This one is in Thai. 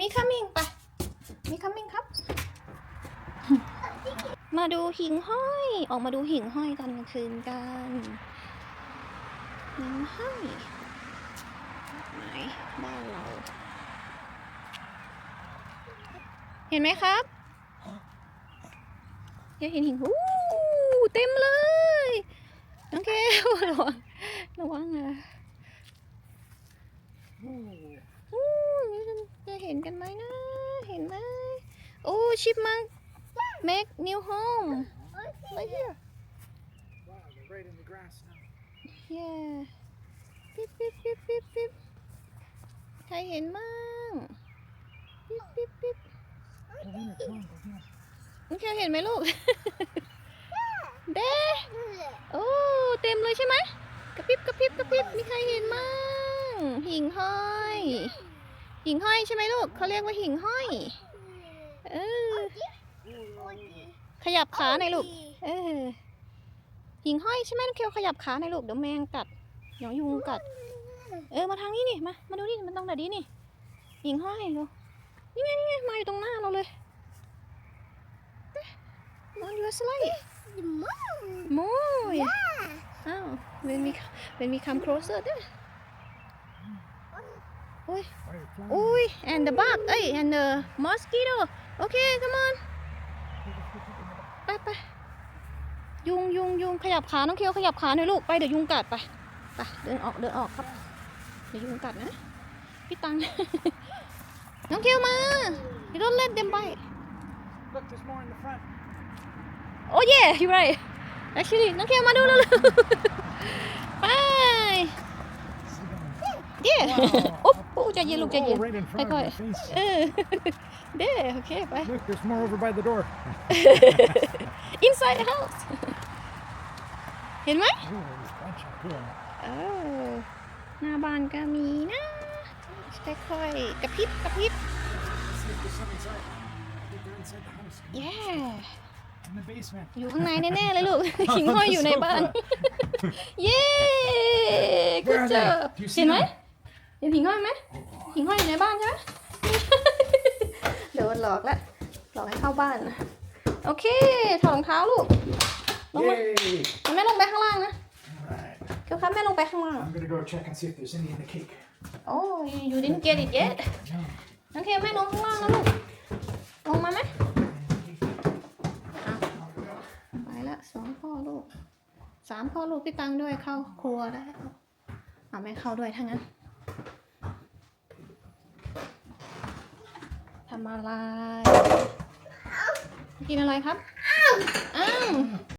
มีคัมมิงไปมีคัมมิงครับ มาดูหิ่งห้อย ออกมาดูหิ่งห้อยตอนกลางคืนกันหิ่งห้อยไหนบ้านเรา เห็นไหมครับอยากเห็นหิ่งหูเต็มเลยน้องแก้วระวังระวังนะ นกันไหมนะ เห็นไหมโอ้ชิปมัง make new home right here Wow, they're right in the grass now. yeah ปิ๊บปิ๊บปิ๊บปิ๊บปิ๊บใครเห็นมั่งปิ๊บปิ๊บปิ๊บ Go in there, come on, go in. น้องแก้วเห็นไหมลูกเด้โอ้เต็มเลยใช่ไหมกระพริบกระพริบกระพริบมีใครเห็นมั่งหิ่งห้อย หิ่งห้อยใช่ไหมลูกเขาเรียกว่าหิ่งห้อยเออขยับขาหน่อยลูกเออหิ่งห้อยใช่ไหมน้องเคียวขยับขาหน่อยลูกเดี๋ยวแมงกัดเดี๋ยวยุงกัด เออมาทางนี้นี่มามาดูนี่มันตรงไหนดีนี่หิ่งห้อยดูนี่ไงนี่ไงมาอยู่ตรงหน้าเราเลยนอนอยู่สไลด์โมยอ้าว when we when we come closer เด้อโอ้ย อุ้ย and the bug เอ้ย and the mosquito โอเค come on ไปไปยุงยุงยุงขยับขา น้องเคียวขยับขาหน่อยลูก ไปเดี๋ยวยุงกัดไป ไป เดินออกเดินออกครับ เดี๋ยวยุงกัดนะ พี่ตัง น้องเคียวมา you don't let them bite Look, there's more in the front. Oh yeah, you're right. Actually, น้องเคียวมาดูเร็วๆไปเย่โอ๊บโอ้ใจ เย็นลูกใจเย็น Oh, right in front ค่อย of your face. ๆเออเด้โอเคไป Look, there's more over by the door. inside the house เห็นไหม Oh, there's a bunch up here. เออหน้าบ้านก็มีนะค่อยๆกระพริบกระพริบ See if there's some inside. I think they're inside the house. yeah In the basement. อยู่ข้างในแน่ๆเลยลูกหิงห้อยอยู่ในบ้าน เย้ good Where are they? job Do you see เห็นไหม them? เห็นหิงห้อยไหม หิงห้อยอยู่ในบ้านใช่ไหมโดนหลอกแล้วหลอกให้เข้าบ้านโอเค ถอดรองเท้าลูก ลงมา Yay! แล้วแม่ลงไปข้างล่างนะ Alright. เกียวครับแม่ลงไปข้างล่าง I'm gonna go check and see if there's any in the cake. โอ้ you you didn't get it yet No. โอเคแม่ลงข้างล่างนะลูก ลงมาไหมอะไปละสองพ่อลูกสามพ่อลูกพี่ตังด้วยเข้าครัวได้วเอาแม่เข้าด้วยทั้างนั้น ทำอะไร กินอะไรครับ อ้าว